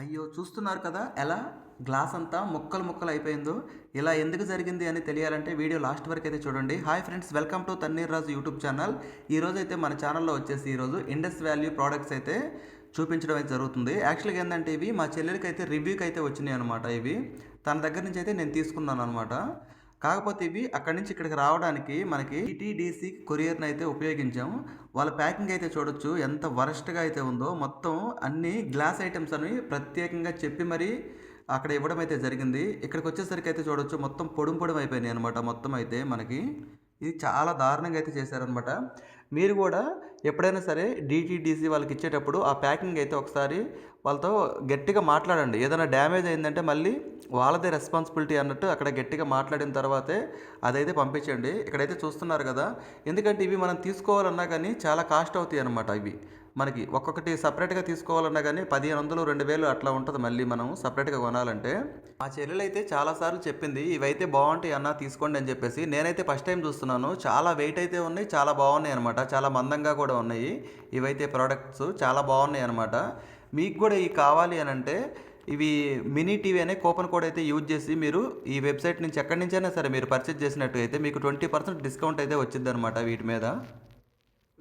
అయ్యో చూస్తున్నారు కదా ఎలా? గ్లాస్ అంతా ముక్కలు ముక్కలు అయిపోయిందో ఇలా ఎందుకు జరిగింది అని తెలియాలంటే వీడియో లాస్ట్ వరకు అయితే చూడండి. Hi friends welcome to Tanneer Raju YouTube channel ఈరోజు అయితే మన ఛానల్లో వచ్చేసి ఈరోజు ఇండస్ వాల్యూ ప్రోడక్ట్స్ అయితే చూపించడం అయితే జరుగుతుంది. యాక్చువల్గా ఏంటంటే ఇవి మా చెల్లెలకి అయితే రివ్యూకి అయితే వచ్చినాయి అనమాట ఇవి. తన దగ్గర నుంచి అయితే నేను తీసుకున్నాను అనమాట కాకపోతే ఇవి అక్కడి నుంచి ఇక్కడికి రావడానికి మనకి టీటీడీసీ కొరియర్ని అయితే ఉపయోగించాము. వాళ్ళ ప్యాకింగ్ అయితే చూడొచ్చు ఎంత వరస్ట్గా అయితే ఉందో. మొత్తం అన్ని గ్లాస్ ఐటమ్స్ అని ప్రత్యేకంగా చెప్పి మరీ అక్కడ ఇవ్వడం అయితే జరిగింది. ఇక్కడికి వచ్చేసరికి అయితే చూడొచ్చు మొత్తం పొడుం పొడుం అయిపోయినాయి అనమాట మొత్తం అయితే మనకి ఇది చాలా దారుణంగా అయితే చేశారనమాట మీరు కూడా ఎప్పుడైనా సరే డిటీడీసీ వాళ్ళకి ఇచ్చేటప్పుడు ఆ ప్యాకింగ్ అయితే ఒకసారి వాళ్ళతో గట్టిగా మాట్లాడండి. ఏదైనా డ్యామేజ్ అయిందంటే మళ్ళీ వాళ్ళదే రెస్పాన్సిబిలిటీ అన్నట్టు అక్కడ గట్టిగా మాట్లాడిన తర్వాతే అదైతే పంపించండి. ఇక్కడైతే చూస్తున్నారు కదా. ఎందుకంటే ఇవి మనం తీసుకోవాలన్నా కానీ చాలా కాస్ట్ అవుతాయి అన్నమాట ఇవి. మనకి ఒక్కొక్కటి సపరేట్గా తీసుకోవాలన్నా కానీ పదిహేను వందలు రెండు వేలు అట్లా ఉంటుంది మళ్ళీ మనం సపరేట్గా కొనాలంటే. మా చెల్లెలు అయితే చాలాసార్లు చెప్పింది ఇవైతే బాగుంటాయి అన్న తీసుకోండి అని చెప్పేసి. నేనైతే ఫస్ట్ టైం చూస్తున్నాను. చాలా వెయిట్ అయితే ఉన్నాయి చాలా బాగున్నాయి అనమాట చాలా మందంగా కూడా ఉన్నాయి. ఇవైతే ప్రోడక్ట్స్ చాలా బాగున్నాయి అనమాట మీకు కూడా ఇవి కావాలి అని అంటే ఇవి మినీ టీవీ అనే కూపన్ కోడ్ అయితే యూజ్ చేసి మీరు ఈ వెబ్సైట్ నుంచి ఎక్కడి నుంచైనా సరే మీరు పర్చేజ్ చేసినట్టు అయితే మీకు ట్వంటీ పర్సెంట్ డిస్కౌంట్ అయితే వచ్చిందనమాట వీటి మీద.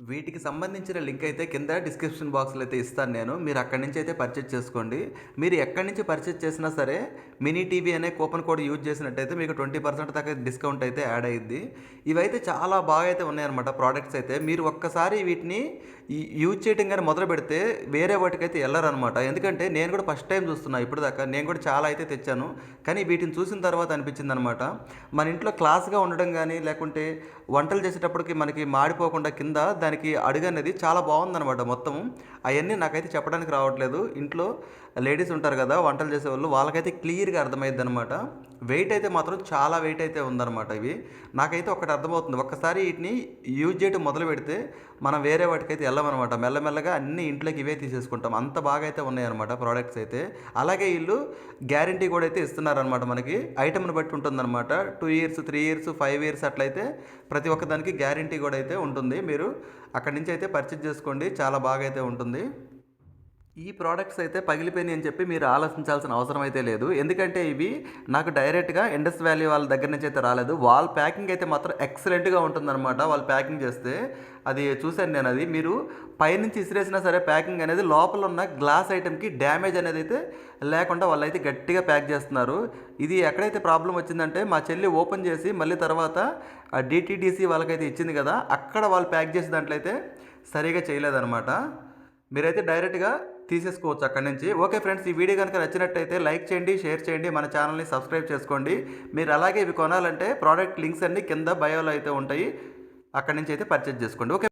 వీటికి సంబంధించిన లింక్ అయితే కింద డిస్క్రిప్షన్ బాక్స్లో అయితే ఇస్తాను నేను. మీరు అక్కడి నుంచి అయితే పర్చేజ్ చేసుకోండి. మీరు ఎక్కడి నుంచి పర్చేజ్ చేసినా సరే మినీ టీవీ అనే కూపన్ కోడ్ యూజ్ చేసినట్టయితే మీకు ట్వంటీ పర్సెంట్ దాకా డిస్కౌంట్ అయితే యాడ్ అయ్యింది ఇవైతే చాలా బాగా అయితే ఉన్నాయన్నమాట ప్రోడక్ట్స్ అయితే. మీరు ఒక్కసారి వీటిని యూజ్ చేయడం కానీ మొదలు పెడితే వేరే వాటికైతే వెళ్ళరనమాట ఎందుకంటే నేను కూడా ఫస్ట్ టైం చూస్తున్నా ఇప్పుడు దాకా నేను కూడా చాలా అయితే తెచ్చాను. కానీ వీటిని చూసిన తర్వాత అనిపించింది అనమాట మన ఇంట్లో క్లాస్గా ఉండడం కానీ లేకుంటే వంటలు చేసేటప్పటికి మనకి మాడిపోకుండా కింద దాని దానికి అడుగు అనేది చాలా బాగుందన్నమాట మొత్తం అవన్నీ నాకైతే చెప్పడానికి రావట్లేదు. ఇంట్లో లేడీస్ ఉంటారు కదా వంటలు చేసేవాళ్ళు వాళ్ళకైతే క్లియర్గా అర్థమైద్ది అనమాట వెయిట్ అయితే మాత్రం చాలా వెయిట్ అయితే ఉందన్నమాట ఇవి. నాకైతే ఒకటి అర్థమవుతుంది. ఒక్కసారి వీటిని యూజ్ చేయడం మొదలు పెడితే మనం వేరే వాటికైతే వెళ్ళమన్నమాట. మెల్లమెల్లగా అన్ని ఇంట్లోకి ఇవే తీసేసుకుంటాం. అంత బాగా అయితే ఉన్నాయన్నమాట ప్రోడక్ట్స్ అయితే. అలాగే వీళ్ళు గ్యారంటీ కూడా అయితే ఇస్తున్నారనమాట మనకి. ఐటమ్ని బట్టి ఉంటుందన్నమాట. Two years three years five years అట్లయితే ప్రతి ఒక్కదానికి గ్యారంటీ కూడా అయితే ఉంటుంది. మీరు అక్కడి నుంచి అయితే పర్చేజ్ చేసుకోండి. చాలా బాగా అయితే ఉంటుంది. ఈ ప్రోడక్ట్స్ అయితే పగిలిపోయినాయి అని చెప్పి మీరు ఆలోచించాల్సిన అవసరం అయితే లేదు. ఎందుకంటే ఇవి నాకు డైరెక్ట్గా ఇండస్ వ్యాలీ వాళ్ళ దగ్గర నుంచి అయితే రాలేదు. వాళ్ళ ప్యాకింగ్ అయితే మాత్రం ఎక్సలెంట్గా ఉంటుందన్నమాట వాళ్ళు ప్యాకింగ్ చేస్తే. అది చూశాను నేను అది. మీరు పైనుంచి ఇసిరేసినా సరే ప్యాకింగ్ అనేది లోపల ఉన్న గ్లాస్ ఐటెంకి డ్యామేజ్ అనేది అయితే లేకుండా వాళ్ళు అయితే గట్టిగా ప్యాక్ చేస్తున్నారు. ఇది ఎక్కడైతే ప్రాబ్లం వచ్చిందంటే మా చెల్లి ఓపెన్ చేసి మళ్ళీ తర్వాత డిటీడీసీ వాళ్ళకైతే ఇచ్చింది కదా అక్కడ వాళ్ళు ప్యాక్ చేసే దాంట్లో అయితే సరిగా చేయలేదన్నమాట. మీరైతే డైరెక్ట్గా తీసేసుకోవచ్చు అక్కడి నుంచి. ఓకే ఫ్రెండ్స్ ఈ వీడియో కనుక నచ్చినట్టయితే లైక్ చేయండి షేర్ చేయండి మన ఛానల్ని సబ్స్క్రైబ్ చేసుకోండి. మీరు అలాగే ఇవి కొనాలంటే ప్రోడక్ట్ లింక్స్ అన్నీ కింద బయోలో అయితే ఉంటాయి. అక్కడి నుంచి అయితే పర్చేజ్ చేసుకోండి. ఓకే